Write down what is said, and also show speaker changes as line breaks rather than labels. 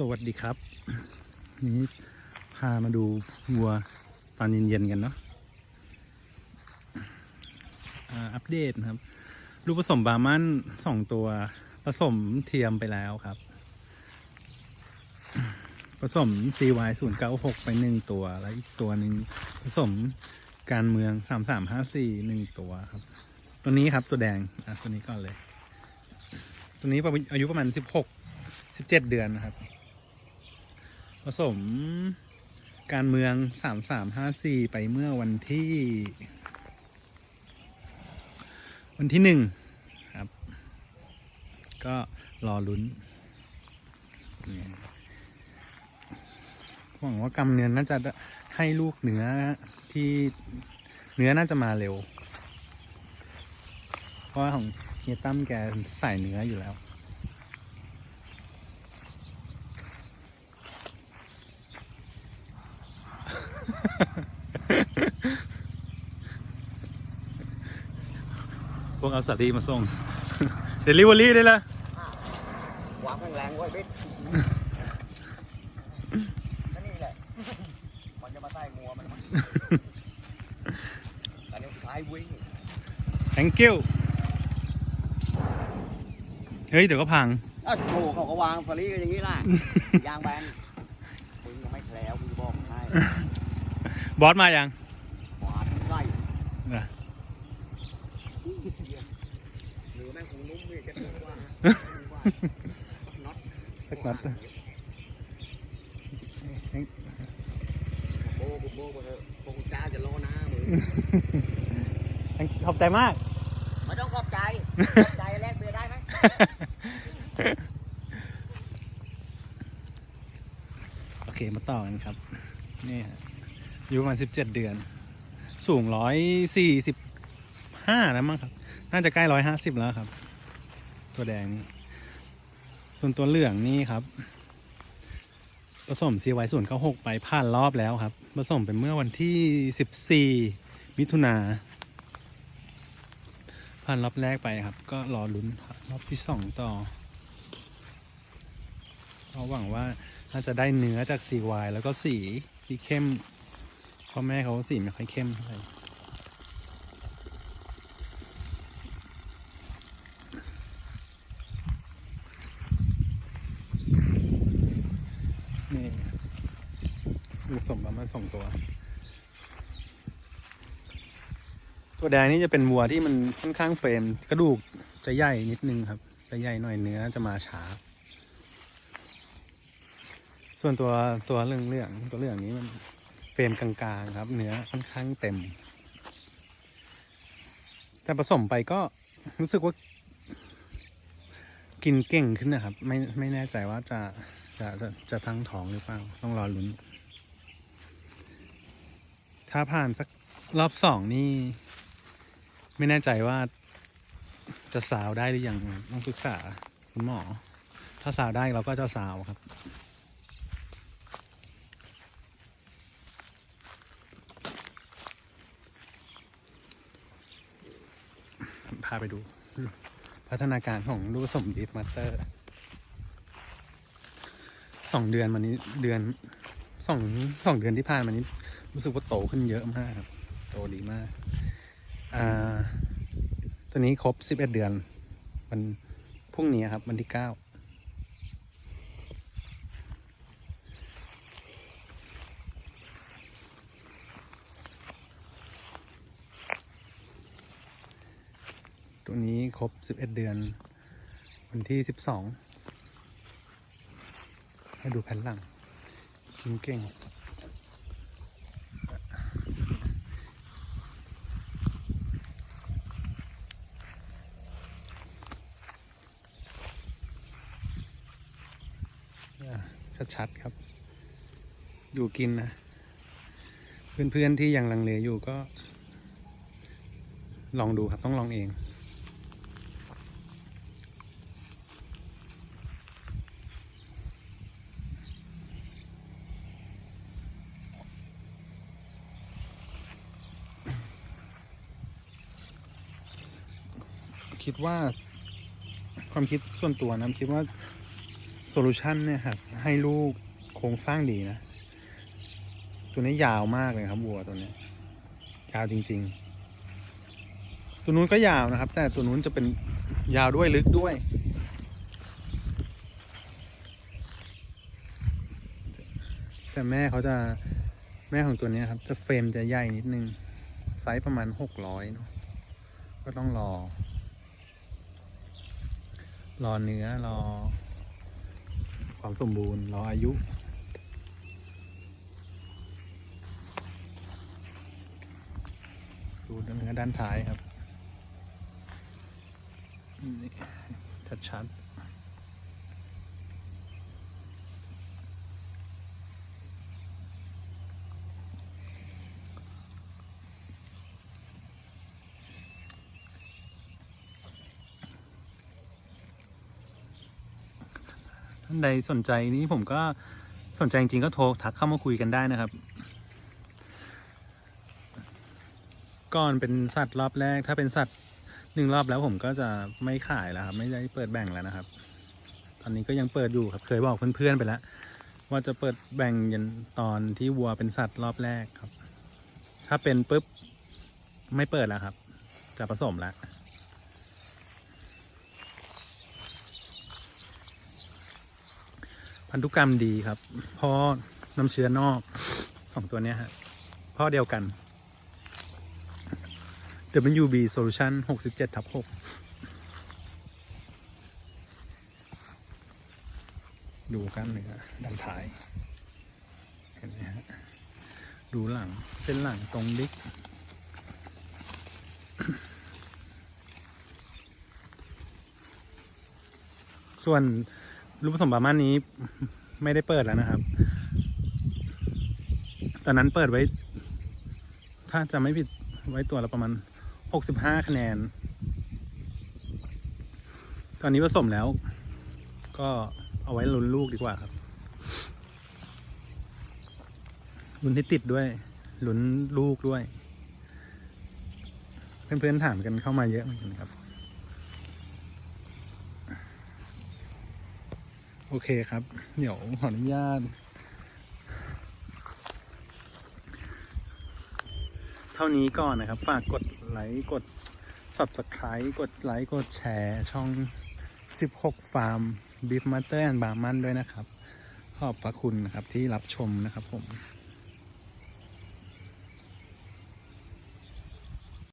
สวัสดีครับ นี้พามาดูวัวตอนเย็นๆกันเนาะอัปเดตครับ ลูกผสมบามันสองตัว ผสมเทียมไปแล้วครับ ผสม CY 0 9 6ไปหนึ่งตัว แล้วอีกตัวหนึ่งผสมการเมือง 3 3 5 4หนึ่งตัวครับ ตัวนี้ครับตัวแดงอะตัวนี้ก่อนเลย ตัวนี้ปะอายุประมาณ 16 17 เดือนนะครับ ผสมการเมือง 3354 ไปเมื่อวันที่ วันที่หนึ่งครับ ก็รอลุ้นหวังว่ากำเนินน่าจะให้ลูกเนื้อที่เนื้อน่าจะมาเร็ว เพราะของเฮียตั้มแกใส่เนื้ออยู่แล้ว วกเอาสาลีมาส่ง เดลิเวอรี่ได้ละ
วางแรงๆไว้บิ๊กก็นี่แหละ มันจะมาใส่งัวมันมั้งอันนี้ท้ายวิ่ง
thank you เฮ้ย เดี๋ยวก็พัง
อ้าวโถเขาก็วางฟรีกันอย่างนี้ล่ะ ยางแบนมึงยังไม่แคล้วมึงบอกให้
บอสมายัง
หวานไส้
อะ
หรือแม่งคงนุ่มเลยจะถูกว่าน็อต
สักนัด
โบ้กูโบ้กูเถอะพวกจ้าจะรอหน้ามึง
ขอบใจมาก
ไม่ต้องขอบใจขอบใจแลกเบียร์ได้ไหม
โอเคมาต่อกันครับ นี่ฮะอายุประมาณสิบเจ็ดเดือน สูงร้อยสี่สิบห้าแล้วมั้งครับ น่าจะใกล้ร้อยห้าสิบแล้วครับ ตัวแดงนี่ ส่วนตัวเหลืองนี่ครับ ผสมซีไวส่วนเขาหกไปผ่านรอบแล้วครับ ผสมไปเมื่อวันที่สิบสี่มิถุนาผ่านรอบแรกไปครับ ก็รอลุ้นรอบที่สองต่อก็หวังว่าน่าจะได้เนื้อจากซีวายแล้วก็สีที่เข้มเพ่อแม่เขาสีไม่ค่อยเข้มเท่าไหร่นี่ลูก สมประมาณสองตัว ตัวแดงนี่จะเป็นวัวที่มันค่อนข้างเฟรม กระดูกจะใหญ่นิดนึงครับ จะใหญ่หน่อยเนื้อจะมาช้า ส่วนตัวตัวเรื่องเรื่องตัวเรื่องนี้มันเฟรมกลางๆครับ เนื้อค่อนข้างเต็ม แต่ผสมไปก็รู้สึกว่ากินเก่งขึ้นนะครับ ไม่ไม่แน่ใจว่าจะจะจะจะทั้งท้องหรือเปล่า ต้องรอลุ้น ถ้าผ่านสักรอบสองนี่ ไม่แน่ใจว่าจะสาวได้หรือยังต้องปรึกษาคุณหมอ ถ้าสาวได้เราก็จะสาวครับ พาไปดู พัฒนาการของลูกผสมบีฟมาสเตอร์สองเดือนมานี้เดือนสองสองเดือนที่ผ่านมานี้ รู้สึกว่าโตขึ้นเยอะมากครับโตดีมาก อ่า ตัวนี้ครบสิบเอ็ดเดือนวันพรุ่งนี้ครับ วันที่เก้าตัวนี้ครบสิบเอ็ดเดือน วันที่สิบสองให้ดูแผ่นหลังกินเก่ง ชัดๆครับดูกินนะ เพื่อนๆที่ยังลังเลอยู่ก็ ลองดูครับต้องลองเองคิดว่าความคิดส่วนตัวนะคิดว่า ซลูชันเนี่ยครับให้ลูกโครงสร้างดีนะ ตัวนี้ยาวมากเลยครับวัวตัวนี้ ยาวจริง ๆ ตัวนู้นก็ยาวนะครับ แต่ตัวนู้นจะเป็นยาวด้วยลึกด้วย แต่แม่เขาจะแม่ของตัวนี้ครับ จะเฟรมจะใหญ่นิดนึง ไซส์ประมาณหกร้อยเนาะก็ต้องรอ รอเนื้อรอ ความสมบูรณ์รออายุ ดูเนื้อด้านท้ายครับนี่ชัดๆานใดสนใจนี้ผมก็สนใจจริงๆก็โทรทักเข้ามาคุยกันได้นะครับ ก่อนเป็นสัตว์รอบแรก ถ้าเป็นสัตว์หนึ่งรอบแล้วผมก็จะไม่ขายแล้วครับ ไม่ได้เปิดแบ่งแล้วนะครับ ตอนนี้ก็ยังเปิดอยู่ครับ เคยบอกเพื่อนๆไปแล้วว่าจะเปิดแบ่งยันตอนที่วัวเป็นสัตว์รอบแรกครับ ถ้าเป็นปุ๊บไม่เปิดแล้วครับ จะผสมแล้ว พันธุกรรมดีครับพ่อน้ำเชื้อนอกสองตัวนี้ฮะพ่อเดียวกัน WB Solution 67ทับ6ดูกันเนื้อด้านท้าย เห็นไหมฮะ ดูหลัง เส้นหลังตรงดิกส่วน รูปผสมบามันนี้ไม่ได้เปิดแล้วนะครับ ตอนนั้นเปิดไว้ ถ้าจะไม่ผิดไว้ตัวละประมาณหกสิบห้าคะแนน ตอนนี้ผสมแล้ว ก็เอาไว้ลุ้นลูกดีกว่าครับลุ้นที่ติดด้วยลุ้นลูกด้วย เพื่อนๆถามกันเข้ามาเยอะเหมือนกันครับ โอเคครับ เดี๋ยวขออนุญาต เท่านี้ก่อนนะครับ ฝากกดไลค์ กด subscribe กดไลค์ กดแชร์ ช่อง 16 ฟาร์ม Beef Master and Barman ด้วยนะครับ ขอบพระคุณนะครับที่รับชมนะครับผม